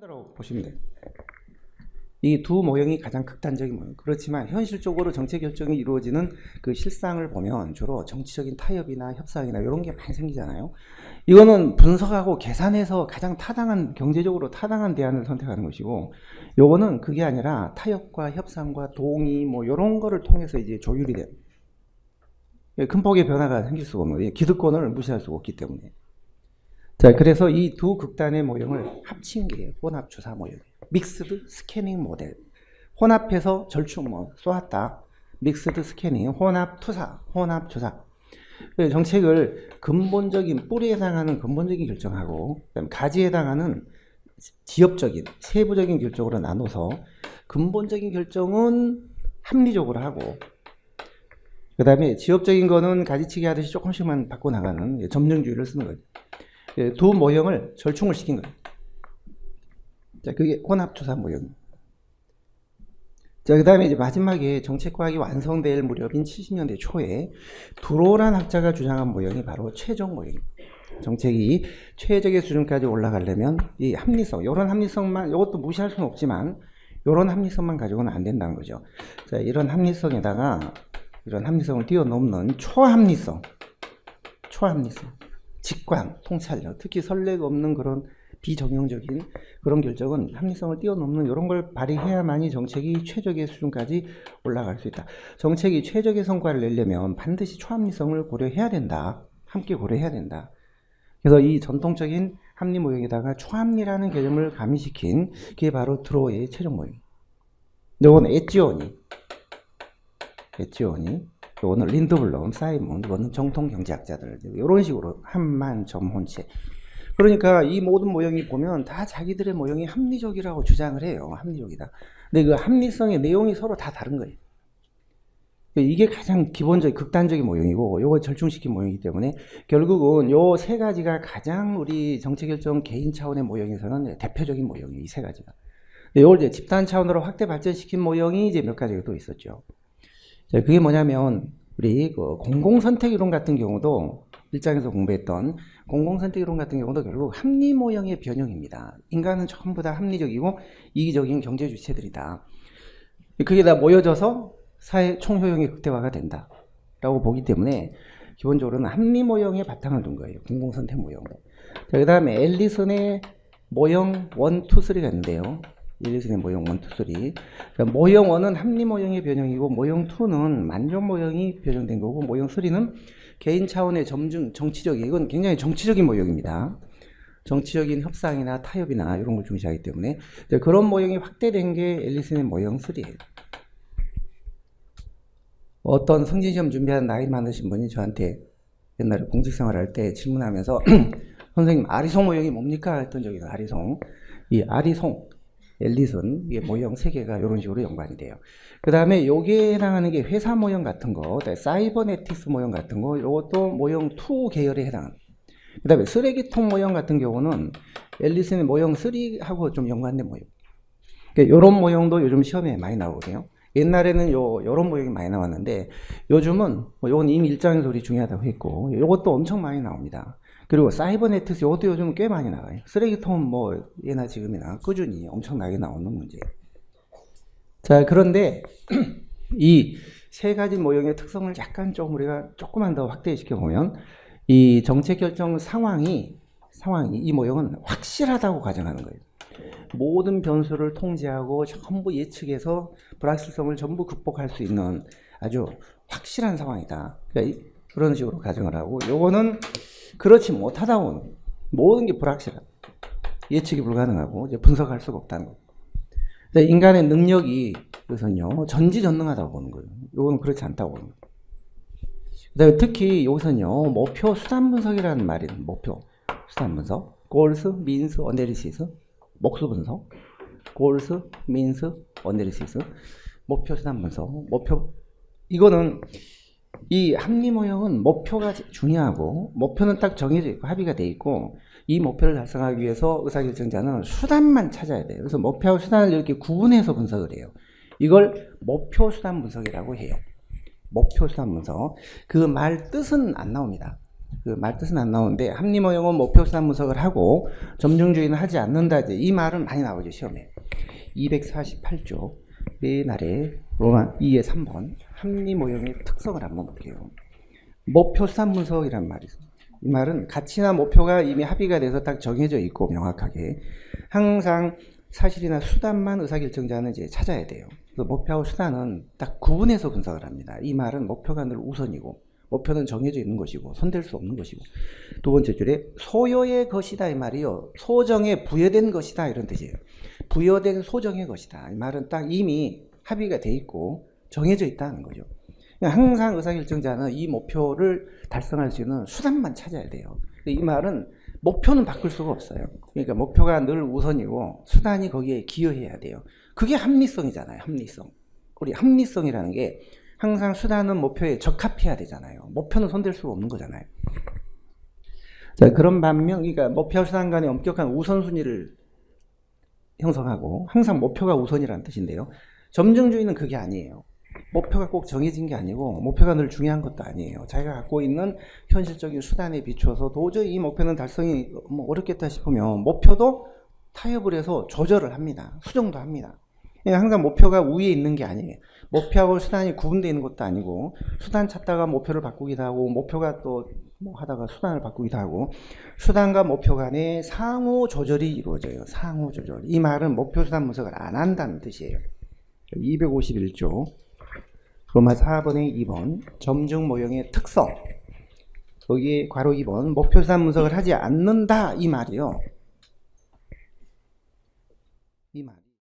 차원대로 보시면 돼요. 이 두 모형이 가장 극단적인 모형. 그렇지만 현실적으로 정책 결정이 이루어지는 그 실상을 보면 주로 정치적인 타협이나 협상이나 이런 게 많이 생기잖아요. 이거는 분석하고 계산해서 가장 타당한 경제적으로 타당한 대안을 선택하는 것이고, 요거는 그게 아니라 타협과 협상과 동의 뭐 이런 거를 통해서 이제 조율이 돼요. 예, 큰 폭의 변화가 생길 수가 없는 거예요. 기득권을 무시할 수가 없기 때문에. 자, 그래서 이 두 극단의 모형을 합친 게 혼합주사 모형이에요. 믹스드 스캐닝 모델. 혼합해서 절충 뭐 쏘았다. 믹스드 스캐닝, 혼합 투사, 혼합 주사. 그 정책을 근본적인 뿌리에 해당하는 근본적인 결정하고 가지에 해당하는 지엽적인 세부적인 결정으로 나눠서 근본적인 결정은 합리적으로 하고 그 다음에 지엽적인 거는 가지치기 하듯이 조금씩만 바꿔 나가는 점령주의를 쓰는 거죠. 예, 두 모형을 절충을 시킨 거예요. 자, 그게 혼합조사 모형. 자, 그 다음에 이제 마지막에 정책과학이 완성될 무렵인 70년대 초에 두로란 학자가 주장한 모형이 바로 최종 모형입니다. 정책이 최적의 수준까지 올라가려면 이 합리성, 이런 합리성만, 이것도 무시할 수는 없지만 이런 합리성만 가지고는 안 된다는 거죠. 자, 이런 합리성에다가 이런 합리성을 뛰어넘는 초합리성, 초합리성, 직관, 통찰력, 특히 선례가 없는 그런 비정형적인 그런 결정은 합리성을 뛰어넘는 이런 걸 발휘해야만이 정책이 최적의 수준까지 올라갈 수 있다. 정책이 최적의 성과를 내려면 반드시 초합리성을 고려해야 된다. 함께 고려해야 된다. 그래서 이 전통적인 합리 모형에다가 초합리라는 개념을 가미시킨 게 바로 드로의 최종 모형. 이건 엣지온이, 엣지온이, 이거는 린드블럼, 사이먼, 이거는 정통 경제학자들 이런 식으로 한만 점혼체. 그러니까 이 모든 모형이 보면 다 자기들의 모형이 합리적이라고 주장을 해요. 합리적이다. 근데 그 합리성의 내용이 서로 다 다른 거예요. 이게 가장 기본적인 극단적인 모형이고 요거 절충시킨 모형이기 때문에 결국은 요 세 가지가 가장 우리 정책결정 개인 차원의 모형에서는 대표적인 모형이에요. 이 세 가지가. 근데 요걸 이제 집단 차원으로 확대 발전시킨 모형이 이제 몇 가지가 또 있었죠. 자, 그게 뭐냐면 우리 그 공공선택 이론 같은 경우도 일장에서 공부했던 공공선택 이론 같은 경우도 결국 합리 모형의 변형입니다. 인간은 전부 다 합리적이고 이기적인 경제 주체들이다. 그게 다 모여져서 사회 총효용의 극대화가 된다. 라고 보기 때문에 기본적으로는 합리 모형의 바탕을 둔 거예요. 공공선택 모형. 자, 그 다음에 앨리슨의 모형 1, 2, 3가 있는데요. 앨리슨의 모형 1, 2, 3. 그러니까 모형 1은 합리 모형의 변형이고 모형 2는 만족 모형이 변형된 거고 모형 3는 개인 차원의 점중 정치적인 이건 굉장히 정치적인 모형입니다. 정치적인 협상이나 타협이나 이런 걸 중시하기 때문에 그런 모형이 확대된 게 앨리슨의 모형 3예요. 어떤 성진시험 준비하는 나이 많으신 분이 저한테 옛날에 공직 생활 할 때 질문하면서 선생님 아리송 모형이 뭡니까 했던 적이 있어요. 아리송. 이 아리송, 앨리슨 이게 모형 세 개가 이런 식으로 연관이 돼요. 그 다음에 여기에 해당하는 게 회사 모형 같은 거, 사이버네틱스 모형 같은 거, 이것도 모형 2 계열에 해당합니다. 그 다음에 쓰레기통 모형 같은 경우는 앨리슨의 모형 3하고 좀 연관된 모형. 그러니까 이런 모형도 요즘 시험에 많이 나오거든요. 옛날에는 요, 요런 모형이 많이 나왔는데 요즘은 뭐 요건 이미 일장에서 우리 중요하다고 했고 요것도 엄청 많이 나옵니다. 그리고 사이버네틱스 요것도 요즘 꽤 많이 나와요. 쓰레기통 뭐 예나 지금이나 꾸준히 엄청나게 나오는 문제예요. 자, 그런데 이 세 가지 모형의 특성을 약간 좀 우리가 조금만 더 확대시켜 보면 이 정책 결정 상황이 상황이 이 모형은 확실하다고 가정하는 거예요. 모든 변수를 통제하고 전부 예측해서 불확실성을 전부 극복할 수 있는 아주 확실한 상황이다. 그러니까 그런 식으로 가정을 하고 요거는 그렇지 못하다고는 모든 게 불확실하다. 예측이 불가능하고 이제 분석할 수가 없다는 거. 인간의 능력이 여기서는요 전지전능하다고 보는 거예요. 이건 그렇지 않다고 보는 거예요. 그다음에 특히 여기서는요 목표 수단 분석이라는 말이 목표 수단 분석, goals, means, analysis, 목수 분석, goals, means, analysis, 목표 수단 분석, 목표 이거는 이 합리 모형은 목표가 중요하고 목표는 딱 정해져 있고 합의가 돼 있고 이 목표를 달성하기 위해서 의사결정자는 수단만 찾아야 돼요. 그래서 목표와 수단을 이렇게 구분해서 분석을 해요. 이걸 목표 수단 분석이라고 해요. 목표 수단 분석. 그 말 뜻은 안 나옵니다. 그 말 뜻은 안 나오는데 합리모형은 목표 수단 분석을 하고 점증주의는 하지 않는다 이 말은 많이 나오죠 시험에 248조 맨 아래 로마 2의 3번 합리 모형의 특성을 한번 볼게요 목표 수단 분석이란 말이 이 말은 가치나 목표가 이미 합의가 돼서 딱 정해져 있고 명확하게 항상 사실이나 수단만 의사결정자는 이제 찾아야 돼요. 그래서 목표하고 수단은 딱 구분해서 분석을 합니다. 이 말은 목표가 늘 우선이고 목표는 정해져 있는 것이고 손댈 수 없는 것이고 두 번째 줄에 소요의 것이다 이 말이요. 소정에 부여된 것이다 이런 뜻이에요. 부여된 소정의 것이다. 이 말은 딱 이미 합의가 돼 있고 정해져 있다는 거죠. 그러니까 항상 의사결정자는 이 목표를 달성할 수 있는 수단만 찾아야 돼요. 이 말은 목표는 바꿀 수가 없어요. 그러니까 목표가 늘 우선이고 수단이 거기에 기여해야 돼요. 그게 합리성이잖아요. 합리성. 우리 합리성이라는 게 항상 수단은 목표에 적합해야 되잖아요. 목표는 손댈 수가 없는 거잖아요. 자, 그런 반면, 그러니까 목표 수단 간의 엄격한 우선순위를 형성하고 항상 목표가 우선이라는 뜻인데요. 점증주의는 그게 아니에요. 목표가 꼭 정해진 게 아니고 목표가 늘 중요한 것도 아니에요. 자기가 갖고 있는 현실적인 수단에 비추어서 도저히 이 목표는 달성이 뭐 어렵겠다 싶으면 목표도 타협을 해서 조절을 합니다. 수정도 합니다. 항상 목표가 위에 있는 게 아니에요. 목표하고 수단이 구분되어 있는 것도 아니고 수단 찾다가 목표를 바꾸기도 하고 목표가 또 뭐 하다가 수단을 바꾸기도 하고 수단과 목표 간의 상호 조절이 이루어져요. 상호 조절. 이 말은 목표 수단 분석을 안 한다는 뜻이에요. 251조 로마 4번의 2번 점증 모형의 특성 여기 괄호 2번 목표 수단 분석을 하지 않는다 이 말이요. 이 말.